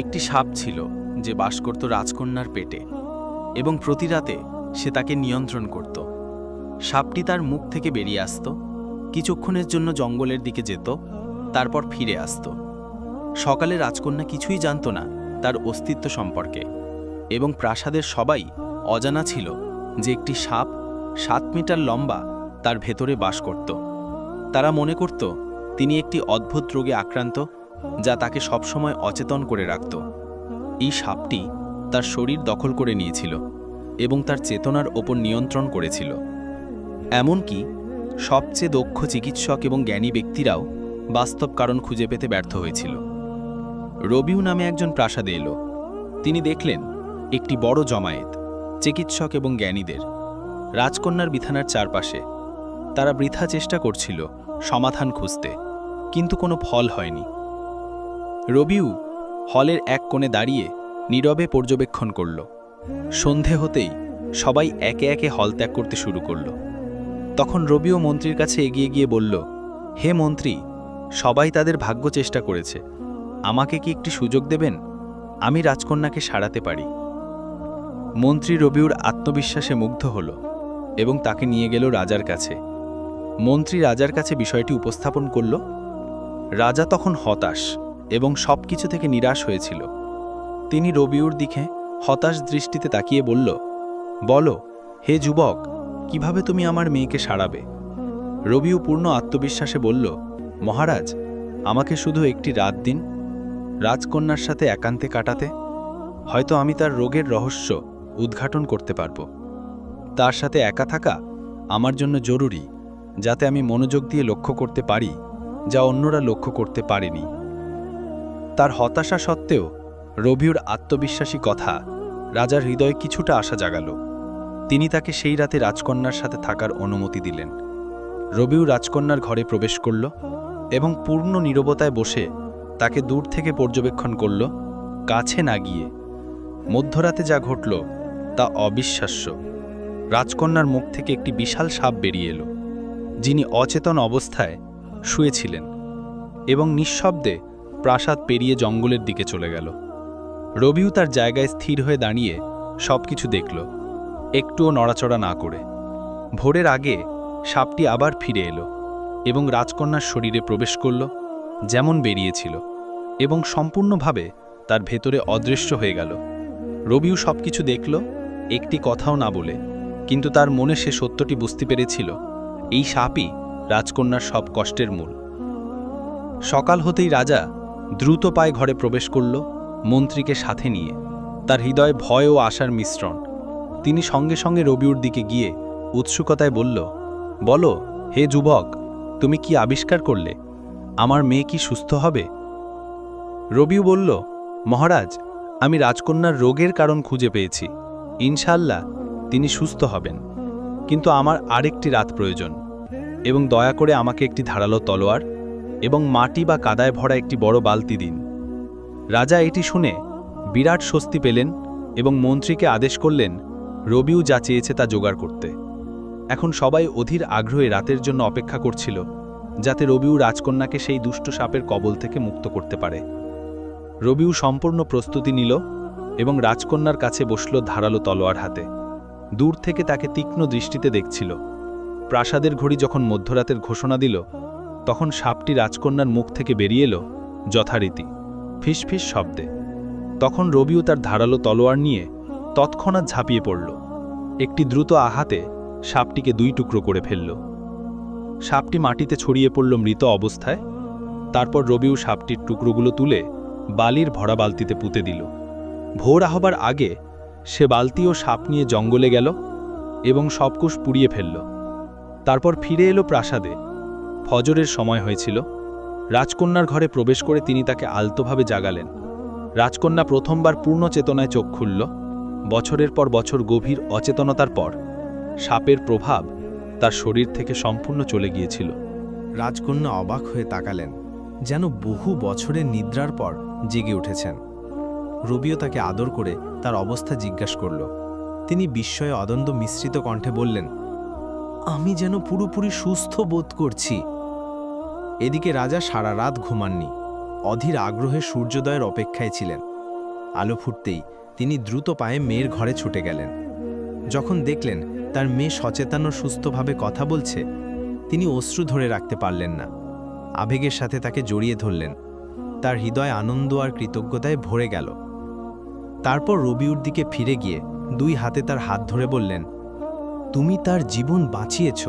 একটি সাপ ছিল যে বাস করত রাজকন্যার পেটে এবং প্রতি রাতে সে তাকে নিয়ন্ত্রণ করত। সাপটি তার মুখ থেকে বেরিয়ে আসত, কিছুক্ষণের জন্য জঙ্গলের দিকে যেত, তারপর ফিরে আসত। সকালে রাজকন্যা কিছুই জানত না তার অস্তিত্ব সম্পর্কে এবং প্রাসাদের সবাই অজানা ছিল যে একটি সাপ সাত মিটার লম্বা তার ভেতরে বাস করত। তারা মনে করত, তিনি একটি অদ্ভুত রোগে আক্রান্ত যা তাকে সবসময় অচেতন করে রাখত। এই সাপটি তার শরীর দখল করে নিয়েছিল এবং তার চেতনার ওপর নিয়ন্ত্রণ করেছিল। এমনকি সবচেয়ে দক্ষ চিকিৎসক এবং জ্ঞানী ব্যক্তিরাও বাস্তব কারণ খুঁজে পেতে ব্যর্থ হয়েছিল। রবিউ নামে একজন প্রাসাদে এলো। তিনি দেখলেন একটি বড় জমায়েত, চিকিৎসক এবং জ্ঞানীদের। রাজকন্যার বিছানার চারপাশে তারা বৃথা চেষ্টা করছিল সমাধান খুঁজতে, কিন্তু কোনো ফল হয়নি। রবিউ হলের এক কোণে দাঁড়িয়ে নীরবে পর্যবেক্ষণ করল। সন্ধে হতেই সবাই একে একে হল ত্যাগ করতে শুরু করল। তখন রবিও মন্ত্রীর কাছে এগিয়ে গিয়ে বলল, হে মন্ত্রী, সবাই তাদের ভাগ্য চেষ্টা করেছে। আমাকে কি একটি সুযোগ দেবেন? আমি রাজকন্যাকে সারাতে পারি। মন্ত্রী রবিউর আত্মবিশ্বাসে মুগ্ধ হল এবং তাকে নিয়ে গেল রাজার কাছে। মন্ত্রী রাজার কাছে বিষয়টি উপস্থাপন করল। রাজা তখন হতাশ এবং সব কিছু থেকে নিরাশ হয়েছিল। তিনি রবিউর দিকে হতাশ দৃষ্টিতে তাকিয়ে বলল, বলো, হে যুবক, কীভাবে তুমি আমার মেয়েকে সারাবে? রবিউ পূর্ণ আত্মবিশ্বাসে বলল, মহারাজ, আমাকে শুধু একটি রাত দিন, রাজকন্যার সাথে একান্তে কাটাতে, হয়তো আমি তার রোগের রহস্য উদ্ঘাটন করতে পারব। তার সাথে একা থাকা আমার জন্য জরুরি, যাতে আমি মনোযোগ দিয়ে লক্ষ্য করতে পারি, যা অন্যরা লক্ষ্য করতে পারেনি। তার হতাশা সত্ত্বেও রবিউর আত্মবিশ্বাসী কথা রাজার হৃদয়ে কিছুটা আশা জাগালো। তিনি তাকে সেই রাতে রাজকন্যার সাথে থাকার অনুমতি দিলেন। রবিউ রাজকন্যার ঘরে প্রবেশ করল এবং পূর্ণ নীরবতায় বসে তাকে দূর থেকে পর্যবেক্ষণ করল, কাছে না গিয়ে। মধ্যরাতে যা ঘটল তা অবিশ্বাস্য। রাজকন্যার মুখ থেকে একটি বিশাল সাপ বেরিয়ে এলো, যিনি অচেতন অবস্থায় শুয়েছিলেন এবং নিঃশব্দে প্রাসাদ পেরিয়ে জঙ্গলের দিকে চলে গেল। রবিউ তার জায়গায় স্থির হয়ে দাঁড়িয়ে সবকিছু দেখল, একটুও নড়াচড়া না করে। ভোরের আগে সাপটি আবার ফিরে এলো এবং রাজকন্যার শরীরে প্রবেশ করল, যেমন বেরিয়েছিল এবং সম্পূর্ণভাবে তার ভেতরে অদৃশ্য হয়ে গেল। রবিউ সবকিছু দেখল, একটি কথাও না বলে, কিন্তু তার মনে সে সত্যটি বুঝতে পেরেছিল, এই সাপই রাজকন্যার সব কষ্টের মূল। সকাল হতেই রাজা দ্রুত পায়ে ঘরে প্রবেশ করল, মন্ত্রীকে সাথে নিয়ে। তার হৃদয়ে ভয় ও আশার মিশ্রণ। তিনি সঙ্গে সঙ্গে রবিউর দিকে গিয়ে উৎসুকতায় বলল, বলো, হে যুবক, তুমি কি আবিষ্কার করলে? আমার মেয়ে কি সুস্থ হবে? রবিউ বলল, মহারাজ, আমি রাজকন্যার রোগের কারণ খুঁজে পেয়েছি। ইনশাল্লাহ তিনি সুস্থ হবেন। কিন্তু আমার আরেকটি রাত প্রয়োজন। এবং দয়া করে আমাকে একটি ধারালো তলোয়ার এবং মাটি বা কাদায় ভরা একটি বড় বালতি দিন। রাজা এটি শুনে বিরাট স্বস্তি পেলেন এবং মন্ত্রীকে আদেশ করলেন, রবিউ যা চেয়েছে তা জোগাড় করতে। এখন সবাই অধীর আগ্রহে রাতের জন্য অপেক্ষা করছিল, যাতে রবিউ রাজকন্যাকে সেই দুষ্ট সাপের কবল থেকে মুক্ত করতে পারে। রবিউ সম্পূর্ণ প্রস্তুতি নিল এবং রাজকন্যার কাছে বসল ধারালো তলোয়ার হাতে। দূর থেকে তাকে তীক্ষ্ণ দৃষ্টিতে দেখছিল। প্রাসাদের ঘড়ি যখন মধ্যরাতের ঘোষণা দিল তখন সাপটি রাজকন্যার মুখ থেকে বেরিয়ে এলো যথারীতি ফিসফিস শব্দে। তখন রবিও তার ধারালো তলোয়ার নিয়ে তৎক্ষণাৎ ঝাঁপিয়ে পড়ল। একটি দ্রুত আহাতে সাপটিকে দুই টুকরো করে ফেলল। সাপটি মাটিতে ছড়িয়ে পড়ল মৃত অবস্থায়। তারপর রবিউ সাপটির টুকরোগুলো তুলে বালির ভরা বালতিতে পুঁতে দিল। ভোর আহবার আগে সে বালতি ও সাপ নিয়ে জঙ্গলে গেল এবং সবকুশ পুড়িয়ে ফেলল। তারপর ফিরে এলো প্রাসাদে ফজরের সময় হয়েছিল। রাজকন্যার ঘরে প্রবেশ করে তিনি তাকে আলতোভাবে জাগালেন। রাজকন্যা প্রথমবার পূর্ণ চেতনায় চোখ খুলল। বছরের পর বছর গভীর অচেতনতার পর সাপের প্রভাব তার শরীর থেকে সম্পূর্ণ চলে গিয়েছিল। রাজকন্যা অবাক হয়ে তাকালেন, যেন বহু বছরের নিদ্রার পর জেগে উঠেছেন। রবিও তাকে আদর করে তার অবস্থা জিজ্ঞাসা করল। তিনি বিস্ময়ে অদন্ত মিশ্রিত কণ্ঠে বললেন, আমি যেন পুরোপুরি সুস্থ বোধ করছি। এদিকে রাজা সারা রাত ঘুমাননি। অধীর আগ্রহে সূর্যোদয়ের অপেক্ষায় ছিলেন। আলো ফুটতেই তিনি দ্রুত পায়ে মেয়ের ঘরে ছুটে গেলেন। যখন দেখলেন তার মেয়ে সচেতন ও সুস্থভাবে কথা বলছে, তিনি অশ্রু ধরে রাখতে পারলেন না। আবেগের সাথে তাকে জড়িয়ে ধরলেন। তার হৃদয় আনন্দ আর কৃতজ্ঞতায় ভরে গেল। তারপর রবিউর দিকে ফিরে গিয়ে দুই হাতে তার হাত ধরে বললেন, তুমি তার জীবন বাঁচিয়েছ।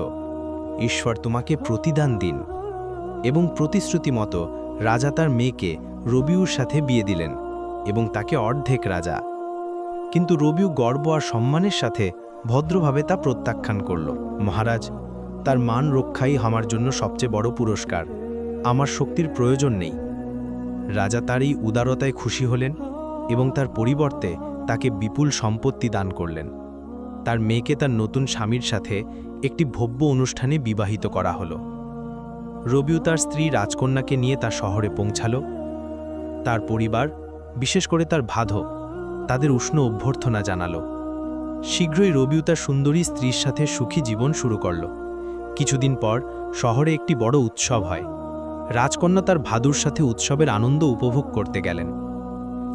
ঈশ্বর তোমাকে প্রতিদান দিন। এবং প্রতিশ্রুতি মতো রাজা তার মেয়েকে রবিউর সাথে বিয়ে দিলেন এবং তাকে অর্ধেক রাজা। কিন্তু রবিউ গর্ব আর সম্মানের সাথে ভদ্রভাবে তা প্রত্যাখ্যান করল। মহারাজ, তার মান রক্ষাই আমার জন্য সবচেয়ে বড় পুরস্কার। আমার শক্তির প্রয়োজন নেই। রাজা তার এই উদারতায় খুশি হলেন এবং তার পরিবর্তে তাকে বিপুল সম্পত্তি দান করলেন। তার মেয়েকে তার নতুন স্বামীর সাথে একটি ভব্য অনুষ্ঠানে বিবাহিত করা হলো। রবিউ তার স্ত্রী রাজকন্যাকে নিয়ে তার শহরে পৌঁছালো। তার পরিবার, বিশেষ করে তার ভাধক তাদের উষ্ণ অভ্যর্থনা জানালো। শীঘ্রই রবিউ তার সুন্দরী স্ত্রীর সাথে সুখী জীবন শুরু করল। কিছুদিন পর শহরে একটি বড় উৎসব হয়। রাজকন্যা তার ভাদুর সাথে উৎসবের আনন্দ উপভোগ করতে গেলেন।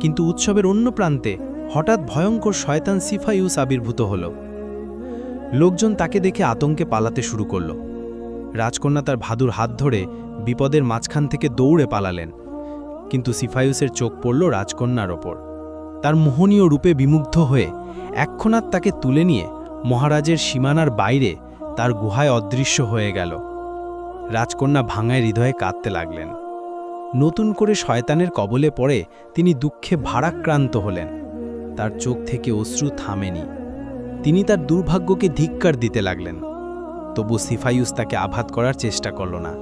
কিন্তু উৎসবের অন্য প্রান্তে হঠাৎ ভয়ঙ্কর শয়তান সিফাইউস আবির্ভূত হল। লোকজন তাকে দেখে আতঙ্কে পালাতে শুরু করল। রাজকন্যা তার ভাদুর হাত ধরে বিপদের মাঝখান থেকে দৌড়ে পালালেন। কিন্তু সিফায়ুসের চোখ পড়ল রাজকন্যার ওপর। তার মোহনীয় রূপে বিমুগ্ধ হয়ে এক্ষণাৎ তাকে তুলে নিয়ে মহারাজের সীমানার বাইরে তার গুহায় অদৃশ্য হয়ে গেল। রাজকন্যা ভাঙায় হৃদয়ে কাঁদতে লাগলেন। নতুন করে শয়তানের কবলে পড়ে তিনি দুঃখে ভারাক্রান্ত হলেন। তার চোখ থেকে অশ্রু থামেনি। তিনি তার দুর্ভাগ্যকে ধিক্কার দিতে লাগলেন। তবু সিফাইউস তাকে আঘাত করার চেষ্টা করল না।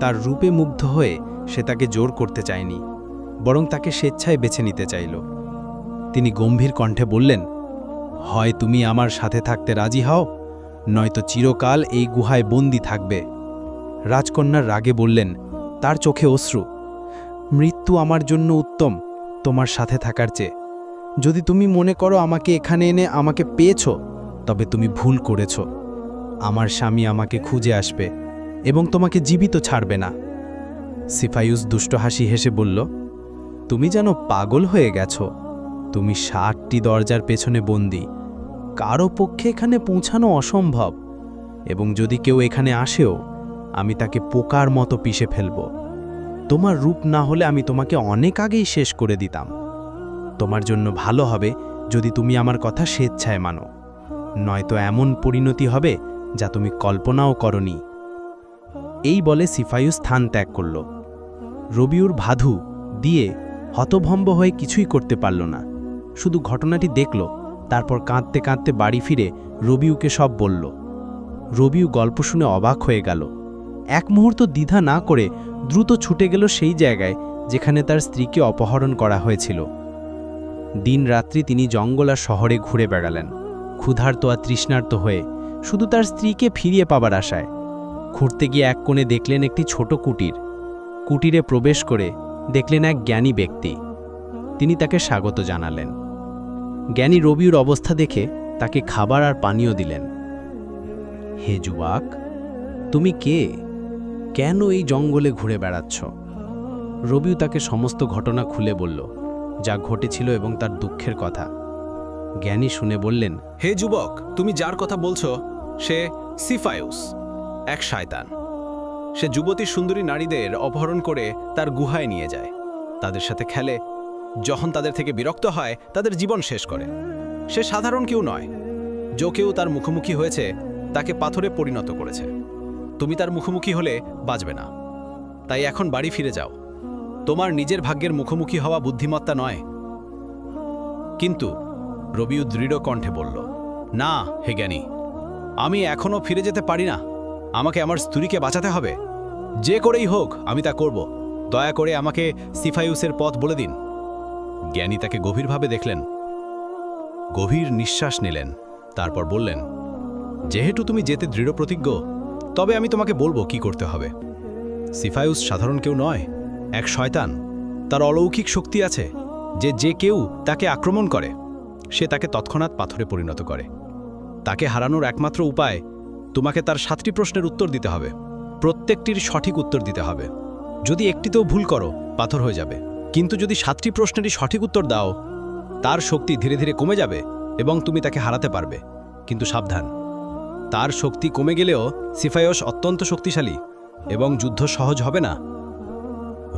তার রূপে মুগ্ধ হয়ে সে তাকে জোর করতে চায়নি, বরং তাকে স্বেচ্ছায় বেছে নিতে চাইল। তিনি গম্ভীর কণ্ঠে বললেন, হয় তুমি আমার সাথে থাকতে রাজি হও, নয়তো চিরকাল এই গুহায় বন্দি থাকবে। রাজকন্যার রাগে বললেন, তার চোখে অশ্রু। মৃত্যু আমার জন্য উত্তম, তোমার সাথে থাকার চেয়ে। যদি তুমি মনে করো আমাকে এখানে এনে আমাকে পেয়েছ, তবে তুমি ভুল করেছ। আমার স্বামী আমাকে খুঁজে আসবে এবং তোমাকে জীবিত ছাড়বে না। সিফায়ুস দুষ্ট হাসি হেসে বলল, তুমি যেন পাগল হয়ে গেছো। তুমি ষাটটি দরজার পেছনে বন্দি। কারও পক্ষে এখানে পৌঁছানো অসম্ভব। এবং যদি কেউ এখানে আসেও, আমি তাকে পোকার মতো পিষে ফেলব। তোমার রূপ না হলে আমি তোমাকে অনেক আগেই শেষ করে দিতাম। তোমার জন্য ভালো হবে যদি তুমি আমার কথা স্বেচ্ছায় মানো। নয়তো এমন পরিণতি হবে যা তুমি কল্পনাও করনি। এই বলে সিফায়ু স্থান ত্যাগ করল। রবিউর ভাধু দিয়ে হতভম্ব হয়ে কিছুই করতে পারল না। শুধু ঘটনাটি দেখল, তারপর কাঁদতে কাঁদতে বাড়ি ফিরে রবিউকে সব বলল। রবিউ গল্প শুনে অবাক হয়ে গেল। এক মুহূর্ত দ্বিধা না করে দ্রুত ছুটে গেল সেই জায়গায় যেখানে তার স্ত্রীকে অপহরণ করা হয়েছিল। দিন রাত্রি তিনি জঙ্গল আর শহরে ঘুরে বেড়ালেন। ক্ষুধার্ত আর তৃষ্ণার্ত হয়ে শুধু তার স্ত্রীকে ফিরিয়ে পাবার আশায়। ঘুরতে গিয়ে এক কোণে দেখলেন একটি ছোট কুটির। কুটিরে প্রবেশ করে দেখলেন এক জ্ঞানী ব্যক্তি। তিনি তাকে স্বাগত জানালেন। জ্ঞানী রবিউর অবস্থা দেখে তাকে খাবার আর পানীয় দিলেন। হে যুবাক, তুমি কে? কেন এই জঙ্গলে ঘুরে বেড়াচ্ছ? রবিউ তাকে সমস্ত ঘটনা খুলে বলল, যা ঘটেছিল এবং তার দুঃখের কথা। জ্ঞানী শুনে বললেন, হে যুবক, তুমি যার কথা বলছো সে সিফায়ুস, এক শায়তান। সে যুবতী সুন্দরী নারীদের অপহরণ করে তার গুহায় নিয়ে যায়। তাদের সাথে খেলে। যখন তাদের থেকে বিরক্ত হয়, তাদের জীবন শেষ করে। সে সাধারণ কেউ নয়। যে কেউ তার মুখোমুখি হয়েছে, তাকে পাথরে পরিণত করেছে। তুমি তার মুখোমুখি হলে বাঁচবে না। তাই এখন বাড়ি ফিরে যাও। তোমার নিজের ভাগ্যের মুখোমুখি হওয়া বুদ্ধিমত্তা নয়। কিন্তু রবিউ দৃঢ় কণ্ঠে বলল, না, হে জ্ঞানী আমি এখনও ফিরে যেতে পারি না। আমাকে আমার স্ত্রীকে বাঁচাতে হবে। যে করেই হোক, আমি তা করব। দয়া করে আমাকে সিফাইউসের পথ বলে দিন। জ্ঞানী তাকে গভীরভাবে দেখলেন। গভীর নিঃশ্বাস নিলেন। তারপর বললেন, যেহেতু তুমি যেতে দৃঢ় প্রতিজ্ঞ তবে আমি তোমাকে বলব কি করতে হবে। সিফাইউস সাধারণ কেউ নয়, এক শয়তান। তার অলৌকিক শক্তি আছে, যে যে কেউ তাকে আক্রমণ করে, সে তাকে তৎক্ষণাৎ পাথরে পরিণত করে। তাকে হারানোর একমাত্র উপায়, তোমাকে তার সাতটি প্রশ্নের উত্তর দিতে হবে। প্রত্যেকটির সঠিক উত্তর দিতে হবে। যদি একটিতেও ভুল করো, পাথর হয়ে যাবে। কিন্তু যদি সাতটি প্রশ্নেরই সঠিক উত্তর দাও, তার শক্তি ধীরে ধীরে কমে যাবে এবং তুমি তাকে হারাতে পারবে। কিন্তু সাবধান। তার শক্তি কমে গেলেও সিফায়স অত্যন্ত শক্তিশালী এবং যুদ্ধ সহজ হবে না।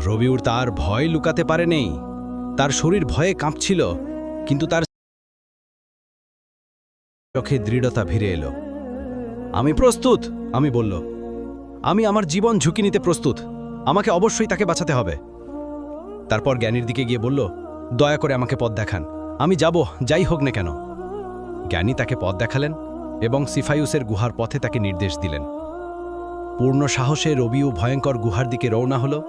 রবিউর তার ভয় লুকাতে পারে নেই। তার শরীর ভয়ে কাঁপছিল, কিন্তু তার চোখে দৃঢ়তা ভিড়ে এলো। আমি প্রস্তুত, আমি বলল। আমি আমার জীবন ঝুঁকি নিতে প্রস্তুত। আমাকে অবশ্যই তাকে বাঁচাতে হবে। তারপর জ্ঞানীর দিকে গিয়ে বলল, দয়া করে আমাকে পথ দেখান। আমি যাব, যাই হোক না কেন। জ্ঞানী তাকে পথ দেখালেন এবং সিফাইউসের গুহার পথে তাকে নির্দেশ দিলেন। পূর্ণ সাহসে রবিউ ভয়ঙ্কর গুহার দিকে রওনা হল।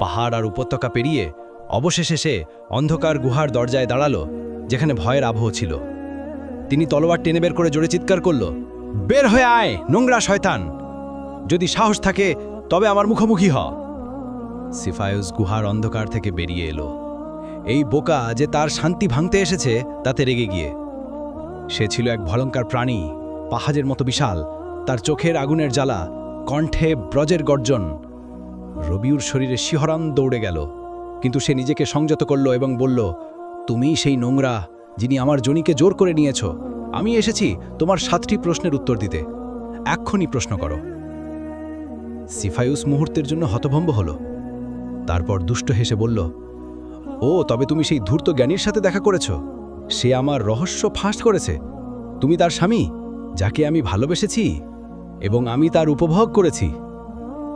পাহাড় আর উপত্যকা পেরিয়ে অবশেষে সে অন্ধকার গুহার দরজায় দাঁড়াল, যেখানে ভয়ের আবহ ছিল। তিনি তলোয়ার টেনে বের করে জোরে চিৎকার করল, বের হয়ে আয়, নোংরা শয়তান! যদি সাহস থাকে, তবে আমার মুখোমুখি হ! সিফায়ুস গুহার অন্ধকার থেকে বেরিয়ে এলো। এই বোকা যে তার শান্তি ভাঙতে এসেছে, তাতে রেগে গিয়ে। সে ছিল এক ভয়ঙ্কর প্রাণী পাহাজের মতো বিশাল। তার চোখের আগুনের জ্বালা, কণ্ঠে ব্রজের গর্জন। রবিউর শরীরে শিহরণ দৌড়ে গেল। কিন্তু সে নিজেকে সংযত করল এবং বলল, তুমিই সেই নোংরা যিনি আমার জনিকে জোর করে নিয়েছ, আমি এসেছি তোমার সাতটি প্রশ্নের উত্তর দিতে। এক্ষুনি প্রশ্ন করো। সিফায়ুস মুহূর্তের জন্য হতভম্ব হল। তারপর দুষ্ট হেসে বলল, ও, তবে তুমি সেই ধূর্ত জ্ঞানীর সাথে দেখা করেছ। সে আমার রহস্য ফাঁস করেছে। তুমি তার স্বামী, যাকে আমি ভালোবেসেছি, এবং আমি তার উপভোগ করেছি।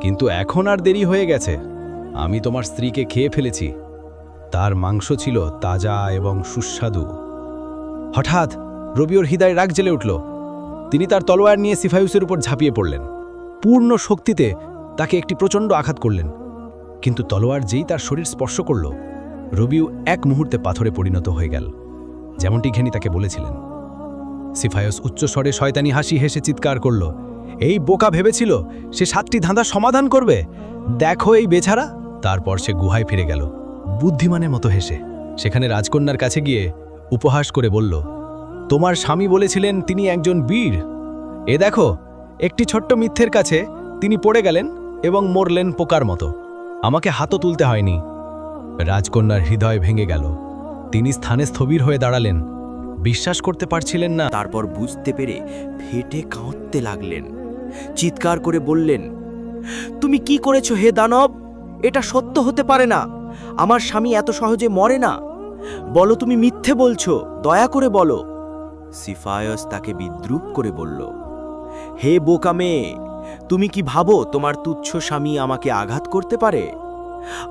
কিন্তু এখন আর দেরি হয়ে গেছে। আমি তোমার স্ত্রীকে খেয়ে ফেলেছি। তার মাংস ছিল তাজা এবং সুস্বাদু। হঠাৎ রবিওর হৃদয় রাগ জেলে উঠল। তিনি তার তলোয়ার নিয়ে সিফায়ুসের উপর ঝাঁপিয়ে পড়লেন। পূর্ণ শক্তিতে তাকে একটি প্রচণ্ড আঘাত করলেন। কিন্তু তলোয়ার যেই তার শরীর স্পর্শ করল, রবিউ এক মুহূর্তে পাথরে পরিণত হয়ে গেল, যেমনটি ঘেনি তাকে বলেছিলেন। সিফায়স উচ্চস্বরে শয়তানি হাসি হেসে চিৎকার করল, এই বোকা ভেবেছিল সে সাতটি ধাঁধা সমাধান করবে? দেখো এই বেছাড়া তারপর সে গুহায় ফিরে গেল, বুদ্ধিমানের মতো হেসে। সেখানে রাজকন্যার কাছে গিয়ে উপহাস করে বলল, তোমার স্বামী বলেছিলেন তিনি একজন বীর। এ দেখো, একটি ছোট্ট মিথ্যের কাছে তিনি পড়ে গেলেন এবং মরলেন পোকার মতো। আমাকে হাতও তুলতে হয়নি। রাজকন্যার হৃদয় ভেঙে গেল। তিনি স্থানে স্থবির হয়ে দাঁড়ালেন। বিশ্বাস করতে পারছিলেন না। তারপর বুঝতে পেরে ফেটে কাঁদতে লাগলেন। চিৎকার করে বললেন, তুমি কি করেছ হে দানব? এটা সত্য হতে পারে না। আমার স্বামী এত সহজে মরে না। বলো তুমি মিথ্যে বলছো, দয়া করে বলো। সিফায়স তাকে বিদ্রুপ করে বলল, হে বোকা মেয়ে, তুমি কি ভাবো তোমার তুচ্ছ স্বামী আমাকে আঘাত করতে পারে?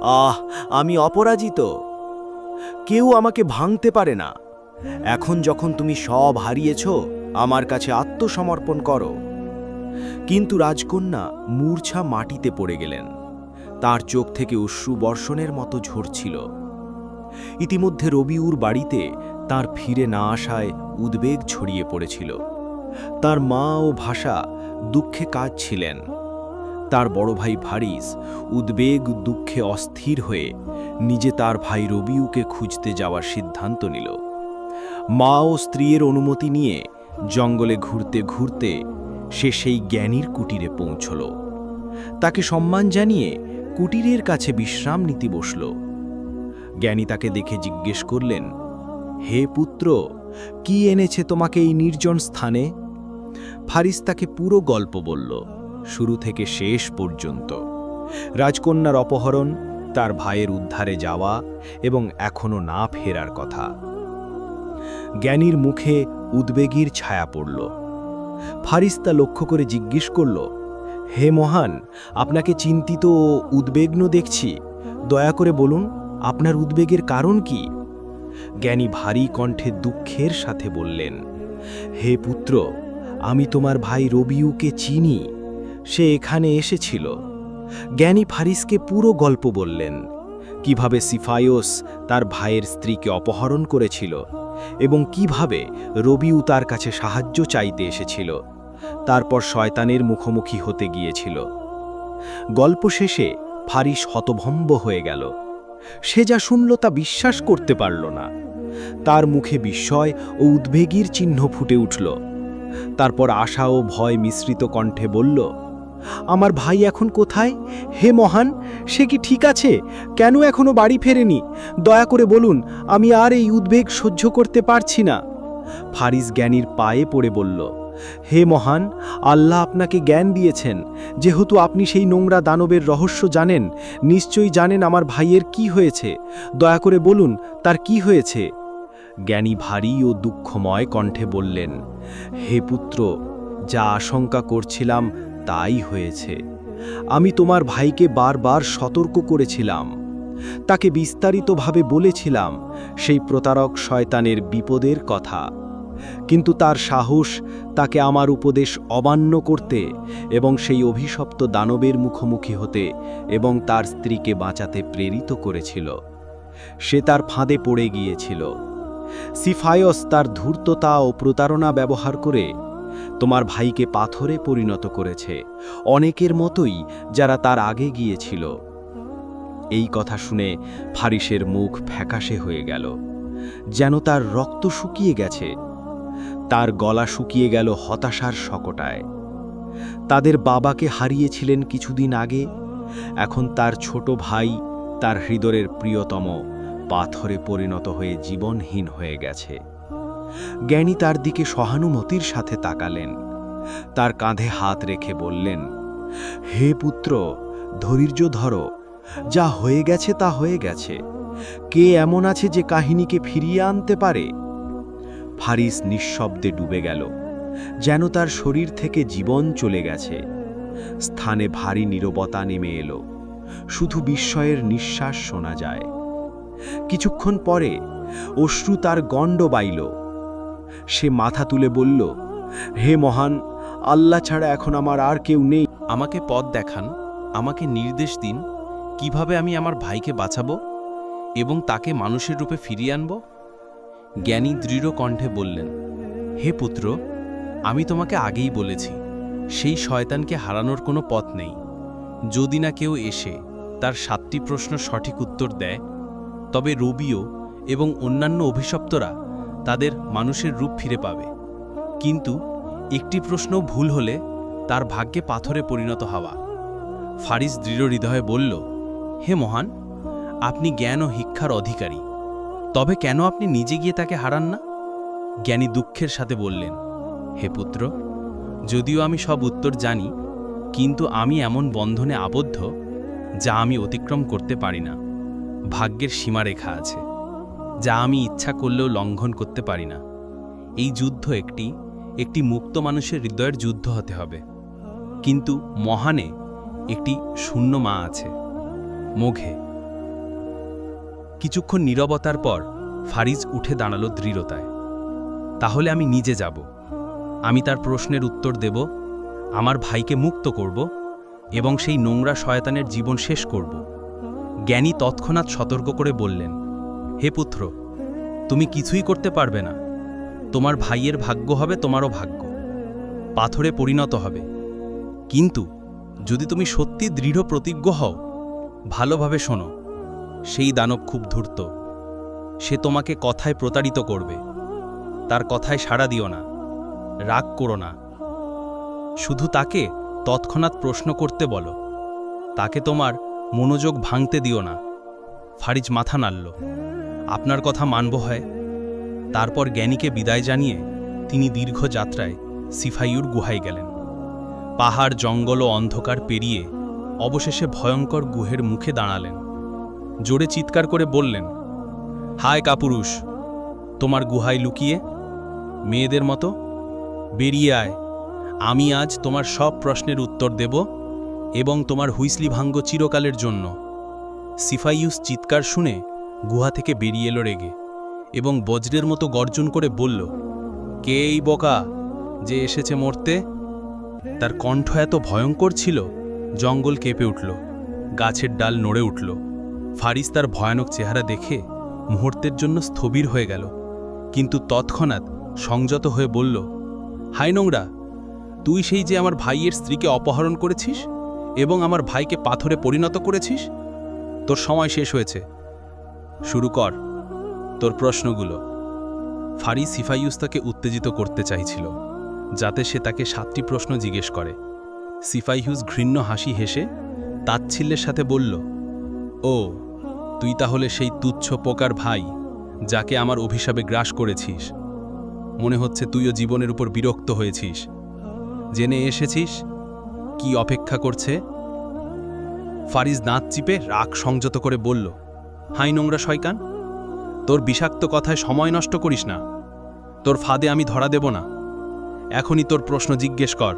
আহ, আমি অপরাজিত। কেউ আমাকে ভাঙতে পারে না। এখন যখন তুমি সব হারিয়েছ, আমার কাছে আত্মসমর্পণ করো। কিন্তু রাজকন্যা মূর্ছা মাটিতে পড়ে গেলেন। তার চোখ থেকে অশ্রু বর্ষণের মতো ঝরছিল। ইতিমধ্যে রবিউর বাড়িতে তার ফিরে না আসায় উদ্বেগ ছড়িয়ে পড়েছিল। তার মা ও ভাষা দুঃখে কাজ ছিলেন তার বড় ভাই ভারিস উদ্বেগ দুঃখে অস্থির হয়ে নিজে তার ভাই রবিউকে খুঁজতে যাওয়ার সিদ্ধান্ত নিল। মা ও স্ত্রীর অনুমতি নিয়ে জঙ্গলে ঘুরতে ঘুরতে সে সেই জ্ঞানীর কুটিরে পৌঁছল। তাকে সম্মান জানিয়ে কুটিরের কাছে বিশ্রাম নিতে বসল। জ্ঞানী তাকে দেখে জিজ্ঞেস করলেন, হে পুত্র, কি এনেছে তোমাকে এই নির্জন স্থানে? ফারিস তাকে পুরো গল্প বলল, শুরু থেকে শেষ পর্যন্ত। রাজকন্যার অপহরণ, তার ভাইয়ের উদ্ধারে যাওয়া এবং এখনও না ফেরার কথা। জ্ঞানীর মুখে উদ্বেগীর ছায়া পড়ল। ফারিস্তা লক্ষ্য করে জিজ্ঞেস করল, হে মহান, আপনাকে চিন্তিত ও উদ্বেগ্ন দেখছি, দয়া করে বলুন। আপনার উদ্বেগের কারণ কি? জ্ঞানী ভারী কণ্ঠে দুঃখের সাথে বললেন, হে পুত্র, আমি তোমার ভাই রবিউকে চিনি। সে এখানে এসেছিল। জ্ঞানী ফারিসকে পুরো গল্প বললেন, কীভাবে সিফায়োস তার ভাইয়ের স্ত্রীকে অপহরণ করেছিল এবং কীভাবে রবিউ তার কাছে সাহায্য চাইতে এসেছিল, তারপর শয়তানের মুখোমুখি হতে গিয়েছিল। গল্প শেষে ফারিস হতভম্ব হয়ে গেল। সে যা শুনল তা বিশ্বাস করতে পারল না। তার মুখে বিস্ময় ও উদ্বেগীর চিহ্ন ফুটে উঠল। তারপর আশা ও ভয় মিশ্রিত কণ্ঠে বলল, আমার ভাই এখন কোথায়? হে মহান, সে কি ঠিক আছে? কেন এখনও বাড়ি ফেরেনি? দয়া করে বলুন, আমি আর এই উদ্বেগ সহ্য করতে পারছি না। ফারিস জ্ঞানীর পায়ে পড়ে বলল হে মহান, আল্লাহ আপনাকে জ্ঞান দিয়েছেন। যেহেতু আপনি সেই নোংরা দানবের রহস্য জানেন, নিশ্চয়ই জানেন আমার ভাইয়ের কি হয়েছে। দয়া করে বলুন, তার কি হয়েছে? জ্ঞানী ভারী ও দুঃখময় কণ্ঠে বললেন, হে পুত্র, যা আশঙ্কা করছিলাম তাই হয়েছে। আমি তোমার ভাইকে বারবার সতর্ক করেছিলাম। তাকে বিস্তারিতভাবে বলেছিলাম, সেই প্রতারক শয়তানের বিপদের কথা। কিন্তু তার সাহস তাকে আমার উপদেশ অমান্য করতে এবং সেই অভিশপ্ত দানবের মুখোমুখি হতে এবং তার স্ত্রীকে বাঁচাতে প্রেরিত করেছিল। সে তার ফাঁদে পড়ে গিয়েছিল। সিফায়স তার ধূর্ততা ও প্রতারণা ব্যবহার করে তোমার ভাইকে পাথরে পরিণত করেছে, অনেকের মতোই যারা তার আগে গিয়েছিল। এই কথা শুনে ফারিসের মুখ ফ্যাকাশে হয়ে গেল। যেন তার রক্ত শুকিয়ে গেছে। তার গলা শুকিয়ে গেল হতাশার শকটায়। তাদের বাবাকে হারিয়েছিলেন কিছুদিন আগে, এখন তার ছোট ভাই তার হৃদয়ের প্রিয়তম পাথরে পরিণত হয়ে জীবনহীন হয়ে গেছে। জ্ঞানী তার দিকে সহানুমতির সাথে তাকালেন। তার কাঁধে হাত রেখে বললেন, হে পুত্র, ধৈর্য ধরো। যা হয়ে গেছে তা হয়ে গেছে। কে এমন আছে যে কাহিনীকে ফিরিয়ে আনতে পারে? ফারিস নিঃশব্দে ডুবে গেল, যেন তার শরীর থেকে জীবন চলে গেছে। স্থানে ভারী নীরবতা নেমে এলো, শুধু বিস্ময়ের নিঃশ্বাস শোনা যায়। কিছুক্ষণ পরে অশ্রু তার গণ্ড বাইল। সে মাথা তুলে বলল, হে মহান, আল্লাহ ছাড়া এখন আমার আর কেউ নেই। আমাকে পথ দেখান, আমাকে নির্দেশ দিন, কীভাবে আমি আমার ভাইকে বাঁচাবো এবং তাকে মানুষের রূপে ফিরিয়ে আনব? জ্ঞানী দৃঢ় কণ্ঠে বললেন, হে পুত্র, আমি তোমাকে আগেই বলেছি, সেই শয়তানকে হারানোর কোনো পথ নেই। যদি না কেউ এসে তার সাতটি প্রশ্ন সঠিক উত্তর দেয়, তবে রবিও এবং অন্যান্য অভিশপ্তরা তাদের মানুষের রূপ ফিরে পাবে। কিন্তু একটি প্রশ্ন ভুল হলে তার ভাগ্যে পাথরে পরিণত হওয়া। ফারিস দৃঢ় হৃদয়ে বলল, হে মহান, আপনি জ্ঞান ও শিক্ষার অধিকারী। তবে কেন আপনি নিজে গিয়ে তাকে হারান না? জ্ঞানী দুঃখের সাথে বললেন, হে পুত্র, যদিও আমি সব উত্তর জানি, কিন্তু আমি এমন বন্ধনে আবদ্ধ যা আমি অতিক্রম করতে পারি না। ভাগ্যের সীমারেখা আছে, যা আমি ইচ্ছা করলেও লঙ্ঘন করতে পারি না। এই যুদ্ধ একটি একটি মুক্ত মানুষের হৃদয়ের যুদ্ধ হতে হবে। কিন্তু মহানে একটি শূন্য মা আছে, মোঘে। কিছুক্ষণ নীরবতার পর ফারিজ উঠে দাঁড়াল দৃঢ়তায়। তাহলে আমি নিজে যাব। আমি তার প্রশ্নের উত্তর দেব, আমার ভাইকে মুক্ত করব এবং সেই নোংরা শয়তানের জীবন শেষ করব। জ্ঞানী তৎক্ষণাৎ সতর্ক করে বললেন, হে পুত্র, তুমি কিছুই করতে পারবে না। তোমার ভাইয়ের ভাগ্য হবে তোমারও ভাগ্য। পাথরে পরিণত হবে। কিন্তু যদি তুমি সত্যি দৃঢ় প্রতিজ্ঞ হও, ভালোভাবে শোনো। সেই দানব খুব ধূর্ত। সে তোমাকে কথায় প্রতারিত করবে। তার কথায় সাড়া দিও না, রাগ করো না। শুধু তাকে তৎক্ষণাৎ প্রশ্ন করতে বলো। তাকে তোমার মনোযোগ ভাঙতে দিও না। ফারিজ মাথা নাড়ল। আপনার কথা মানব হয়। তারপর জ্ঞানীকে বিদায় জানিয়ে তিনি দীর্ঘ যাত্রায় সিফাইউর গুহায় গেলেন। পাহাড়, জঙ্গল ও অন্ধকার পেরিয়ে অবশেষে ভয়ঙ্কর গুহের মুখে দাঁড়ালেন। জোরে চিৎকার করে বললেন, হায় কাপুরুষ, তোমার গুহায় লুকিয়ে মেয়েদের মতো বেরিয়ে আয়। আমি আজ তোমার সব প্রশ্নের উত্তর দেব এবং তোমার হুইসলি ভাঙ্গ চিরকালের জন্য। সিফাইউস চিৎকার শুনে গুহা থেকে বেরিয়ে এলো রেগে এবং বজ্রের মতো গর্জন করে বলল, কে এই বোকা যে এসেছে মরতে? তার কণ্ঠ এত ভয়ঙ্কর ছিল, জঙ্গল কেঁপে উঠল, গাছের ডাল নড়ে উঠল। ফারিস তার ভয়ানক চেহারা দেখে মুহূর্তের জন্য স্থবির হয়ে গেল। কিন্তু তৎক্ষণাৎ সংযত হয়ে বলল, হাই নোংরা, তুই সেই যে আমার ভাইয়ের স্ত্রীকে অপহরণ করেছিস এবং আমার ভাইকে পাথরে পরিণত করেছিস? তোর সময় শেষ হয়েছে। শুরু কর তোর প্রশ্নগুলো। ফারি সিফাইউস তাকে উত্তেজিত করতে চাইছিল, যাতে সে তাকে সাতটি প্রশ্ন জিজ্ঞেস করে। সিফাইহুস ঘৃণ্য হাসি হেসে তাচ্ছিল্যের সাথে বলল, ও তুই তাহলে সেই তুচ্ছ পোকার ভাই, যাকে আমার অভিশাপে গ্রাস করেছিস। মনে হচ্ছে তুইও জীবনের উপর বিরক্ত হয়েছিস। জেনে এসেছিস? কি অপেক্ষা করছে? ফারিজ দাঁত চিপে রাগ সংযত করে বলল, হাই নোংরা শয়কান, তোর বিষাক্ত কথায় সময় নষ্ট করিস না। তোর ফাঁদে আমি ধরা দেব না। এখনই তোর প্রশ্ন জিজ্ঞেস কর,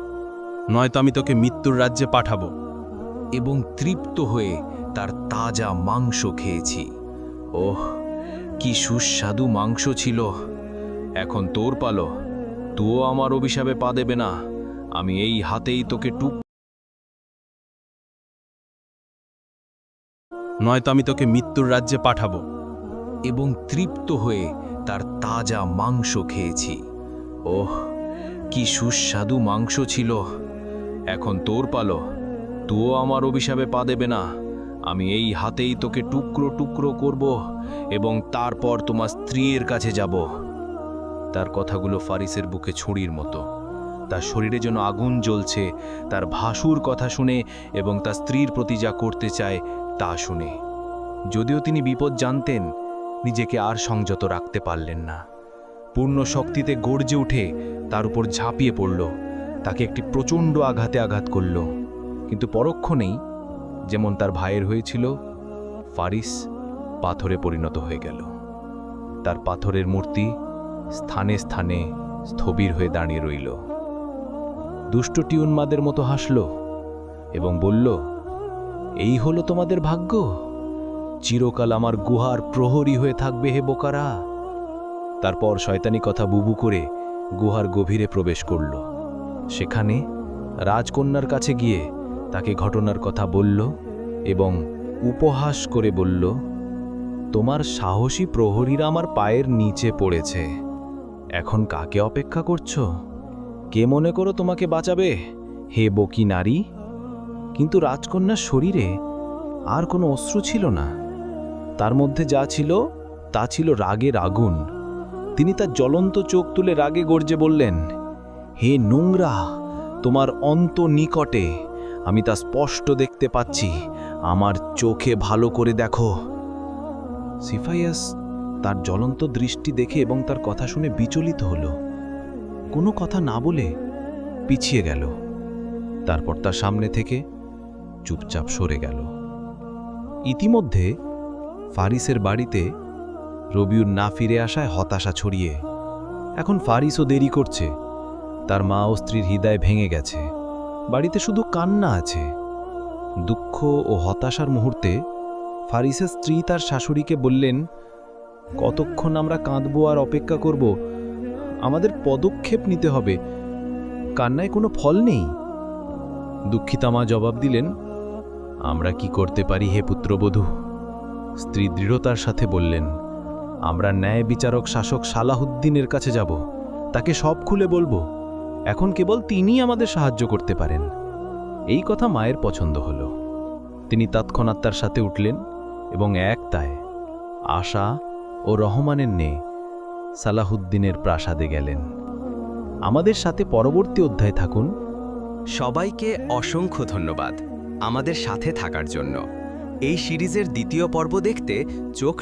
নয়তো আমি তোকে মৃত্যুর রাজ্যে পাঠাবো। এবং তৃপ্ত হয়ে তাজা মাংস খেয়েছি। ওহ, কি সুস্বাদু মাংস ছিল। এখন তোর পালো। তুও আমার অভিশাপে পা দেবে না। আমি এই হাতেই তোকে টুক নয়তো আমি তোকে মৃত্যুর রাজ্যে পাঠাবো। এবং তৃপ্ত হয়ে তার তাজা মাংস খেয়েছি। ওহ, কি সুস্বাদু মাংস ছিল। এখন তোর পালো। তুও আমার অভিশাপে পা দেবে না। আমি এই হাতেই তোকে টুকরো টুকরো করব এবং তারপর তোমার স্ত্রীর কাছে যাব। তার কথাগুলো ফারিসের বুকে ছুরির মতো। তার শরীরে যেন আগুন জ্বলছে, তার ভাসুর কথা শুনে এবং তার স্ত্রীর প্রতি যা করতে চায় তা শুনে। যদিও তিনি বিপদ জানতেন, নিজেকে আর সংযত রাখতে পারলেন না। পূর্ণ শক্তিতে গর্জে উঠে তার উপর ঝাঁপিয়ে পড়ল। তাকে একটি প্রচণ্ড আঘাতে আঘাত করল। কিন্তু পরক্ষণেই যেমন তার ভাইয়ের হয়েছিল, ফারিস পাথরে পরিণত হয়ে গেল। তার পাথরের মূর্তি স্থানে স্থানে স্থবির হয়ে দাঁড়িয়ে রইল। দুষ্টটি উন্মাদের মতো হাসল এবং বলল, এই হলো তোমাদের ভাগ্য। চিরকাল আমার গুহার প্রহরী হয়ে থাকবে হে বোকারা। তারপর শয়তানি কথা বুবু করে গুহার গভীরে প্রবেশ করল। সেখানে রাজকন্যার কাছে গিয়ে তাকে ঘটনার কথা বলল এবং উপহাস করে বলল, তোমার সাহসী প্রহরীরা আমার পায়ের নিচে পড়েছে। এখন কাকে অপেক্ষা করছ? কে মনে করো তোমাকে বাঁচাবে? হে বকি নারী! কিন্তু রাজকন্যার শরীরে আর কোনো অশ্রু ছিল না। তার মধ্যে যা ছিল, তা ছিল রাগের আগুন তিনি তার জ্বলন্ত চোখ তুলে রাগে গর্জে বললেন, হে নোংরা, তোমার অন্ত নিকটে আমি তা স্পষ্ট দেখতে পাচ্ছি। আমার চোখে ভালো করে দেখো। সিফাইয়াস তার জ্বলন্ত দৃষ্টি দেখে এবং তার কথা শুনে বিচলিত হল। কোনো কথা না বলে পিছিয়ে গেল। তারপর তার সামনে থেকে চুপচাপ সরে গেল। ইতিমধ্যে ফারিসের বাড়িতে রবিউর না ফিরে আসায় হতাশা ছড়িয়ে। এখন ফারিসও দেরি করছে। তার মা ও স্ত্রীর হৃদয় ভেঙে গেছে। বাড়িতে শুধু কান্না আছে। দুঃখ ও হতাশার মুহূর্তে ফারিসের স্ত্রী তার শাশুড়িকে বললেন, কতক্ষণ আমরা কাঁদবো আর অপেক্ষা করব? আমাদের পদক্ষেপ নিতে হবে। কান্নায় কোনো ফল নেই? দুঃখিতা মা জবাব দিলেন, আমরা কি করতে পারি হে পুত্রবধূ? স্ত্রী দৃঢ়তার সাথে বললেন, আমরা ন্যায় বিচারক শাসক সালাহুদ্দিনের কাছে যাব। তাকে সব খুলে বলব। এখন কেবল তিনিই আমাদের সাহায্য করতে পারেন। এই কথা মায়ের পছন্দ হল। তিনি তৎক্ষণাৎ তার সাথে উঠলেন এবং এক তায় আশা ও রহমানের নে সালাহুদ্দিনের প্রাসাদে গেলেন। আমাদের সাথে পরবর্তী অধ্যায় থাকুন। সবাইকে অসংখ্য ধন্যবাদ আমাদের সাথে থাকার জন্য। এই সিরিজের দ্বিতীয় পর্ব দেখতে চোখ